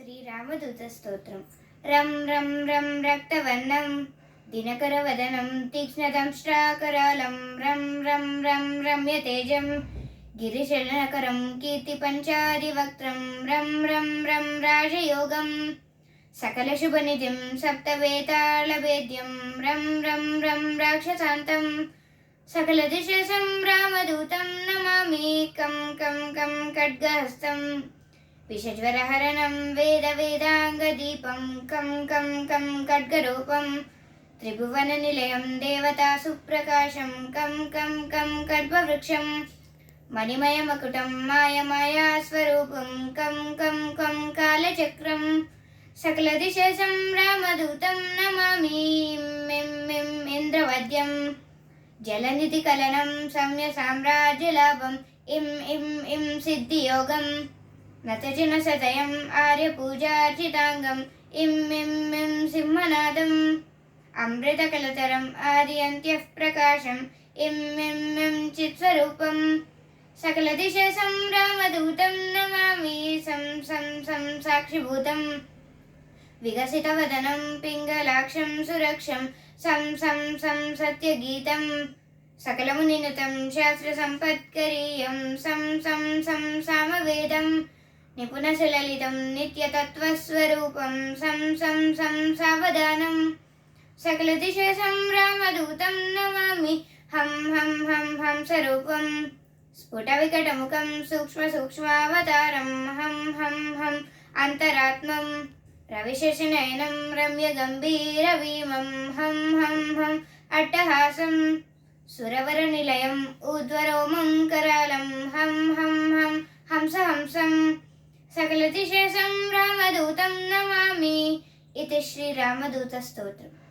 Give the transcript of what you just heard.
శ్రీరామదూత స్తోత్రం. రం రం రం రక్తవర్ణం దినకరవదనం తీక్ష్ణదంష్ట్రాకరాళం రం రం రం రమ్యతేజం గిరిశలనకరం కీర్తి పంచాదివక్త్రం రం రం రం రాజయోగం సకల శుభనిధిం సప్తవేతాళవేద్యం రం రం రం రాక్షసాంతం సకల దిశ సంరామదూతం నమామి కం కం కం ఖడ్గహస్తం. విషజ్వరహరణం వేద వేదాంగదీపం కం కం కం ఖడ్గరూపం త్రిభువన నిలయం దేవతా సుప్రకాశం కం కం కం కల్పవృక్షం మణిమయమకుటం మాయమాయా స్వరూపం కం కం కం కాలచక్రం సకల దిశ సంరామదూతం నమామి మిం మిం ఇంద్రవద్యం జలనిధి కలనం సమ్య సామ్రాజ్యలాభం సదయం ఆర్య పూజార్చితాంగం ఇం ఇం ఇం సింహనాదం. అమృతకలతరం ఆది అంత్యః ప్రకాశం ఇం ఇం ఇం చిత్స్వరూపం. సకల దిశ సంరామదూతం నమామి. సం సం సం సాక్షిభూతం. వికసితవదనం పింగళాక్షం సురక్షం. సం సం సం సత్యగీతం. సకలమునినుతం శాస్త్రసంపత్కరీయం. సం సం సం సామవేదం. నిపుణశలలితం నిత్యతత్వస్వరూపం సం సం సం సావధానం. సకల దిశ సంరామదూతం నమామి హం హం హం హంసరూపం స్ఫుట వికటముఖం సూక్ష్మ సూక్ష్మావతారం హం హం హం అంతరాత్మం. రవిశశనయనం రమ్య గంభీర భీమం హం హం హం అట్టహాసం. సురవర నిలయం ఊర్ధ్వరోమం కరాళం హం హం హం